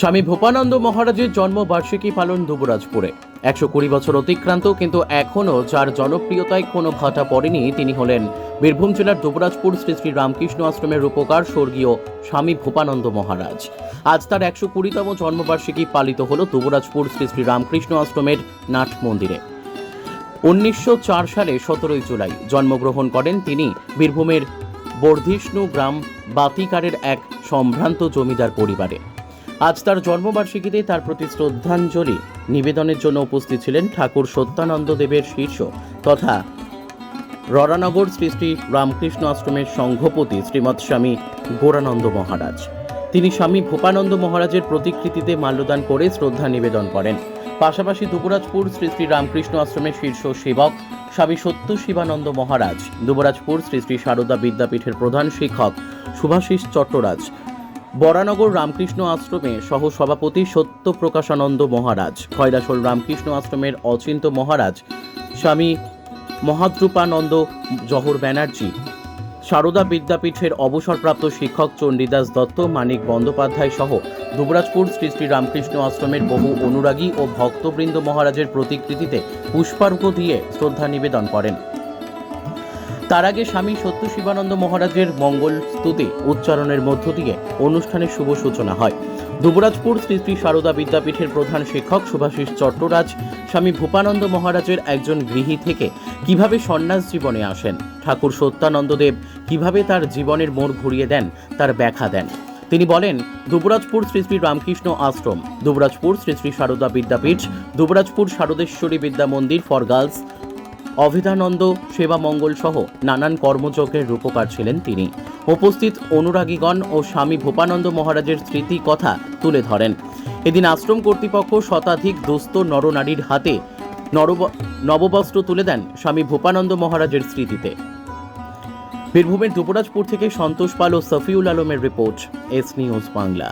স্বামী ভূপানন্দ মহারাজের জন্মবার্ষিকী পালন দুবরাজপুরে। একশো কুড়ি বছর অতিক্রান্ত, কিন্তু এখনও যার জনপ্রিয়তায় কোনো ভাটা পড়েনি তিনি হলেন। বীরভূম জেলার দুবরাজপুর শ্রী শ্রী রামকৃষ্ণ আশ্রমের রূপকার স্বর্গীয় স্বামী ভূপানন্দ মহারাজ। আজ তার একশো কুড়িতম জন্মবার্ষিকী পালিত হল দুবরাজপুর শ্রী শ্রী রামকৃষ্ণ আশ্রমের নাট মন্দিরে। উনিশশো চার সালে সতেরোই জুলাই জন্মগ্রহণ করেন তিনি বীরভূমের বর্ধিষ্ণু গ্রাম বাতিকারের এক সম্ভ্রান্ত জমিদার পরিবারে। আজ তার জন্মবার্ষিকীতে তার প্রতি শ্রদ্ধাঞ্জলি নিবেদনের জন্য উপস্থিত ছিলেন ঠাকুর সত্যানন্দ দেবের শীর্ষ তথা ররানগর শ্রী শ্রী রামকৃষ্ণ আশ্রমের সংঘপতি শ্রীমৎ স্বামী গোরানন্দ মহারাজ। তিনি স্বামী ভূপানন্দ মহারাজের প্রতিকৃতিতে মাল্যদান করে শ্রদ্ধা নিবেদন করেন। পাশাপাশি দুবরাজপুর শ্রী শ্রী রামকৃষ্ণ আশ্রমের শীর্ষ সেবক স্বামী সত্য শিবানন্দ মহারাজ, দুবরাজপুর শ্রী শ্রী সারদা বিদ্যাপীঠের প্রধান শিক্ষক সুভাষিস চট্টরাজ বরানগর রামকৃষ্ণ আশ্রমে সহ সভাপতি সত্যপ্রকাশানন্দ মহারাজ খয়রাসোল রামকৃষ্ণ আশ্রমের অচিন্ত মহারাজ, স্বামী মহাদ্রুপানন্দ জহর ব্যানার্জি, সারদা বিদ্যাপীঠের অবসরপ্রাপ্ত শিক্ষক চণ্ডীদাস দত্ত, মানিক বন্দ্যোপাধ্যায় সহ দুবরাজপুর শ্রী শ্রী রামকৃষ্ণ আশ্রমের বহু অনুরাগী ও ভক্তবৃন্দ মহারাজের প্রতিকৃতিতে পুষ্পার্ঘ্য দিয়ে শ্রদ্ধা নিবেদন করেন। তার আগে স্বামী সত্য শিবানন্দ মহারাজের মঙ্গল স্তুতি উচ্চারণের মধ্য দিয়ে অনুষ্ঠানের শুভ সূচনা হয়। দুবরাজপুর শ্রী শ্রী সারদা বিদ্যাপীঠের প্রধান শিক্ষক সুভাষিস চট্টরাজ, স্বামী ভূপানন্দ মহারাজের একজন গৃহী থেকে কীভাবে সন্ন্যাস জীবনে আসেন, ঠাকুর সত্যানন্দদেব কীভাবে তার জীবনের মোড় ঘুরিয়ে দেন, তার ব্যাখ্যা দেন। তিনি বলেন, দুবরাজপুর শ্রী শ্রী রামকৃষ্ণ আশ্রম, দুবরাজপুর শ্রী শ্রী সারদা বিদ্যাপীঠ, দুবরাজপুর শারদেশ্বরী বিদ্যা মন্দির ফর গার্লস অভিধানন্দ, সেবা মঙ্গল সহ নানান কর্মযজ্ঞের রূপকার ছিলেন তিনি। উপস্থিত অনুরাগীগণ ও স্বামী ভূপানন্দ মহারাজের স্মৃতি কথা তুলে ধরেন। এদিন আশ্রম কর্তৃপক্ষ শতাধিক দুস্থ নরনারীর হাতে নববস্ত্র তুলে দেন স্বামী ভূপানন্দ মহারাজের স্মৃতিতে। বীরভূমের দুবরাজপুর থেকে সন্তোষ পাল ও সফিউল আলমের রিপোর্ট, এস নিউজ বাংলা।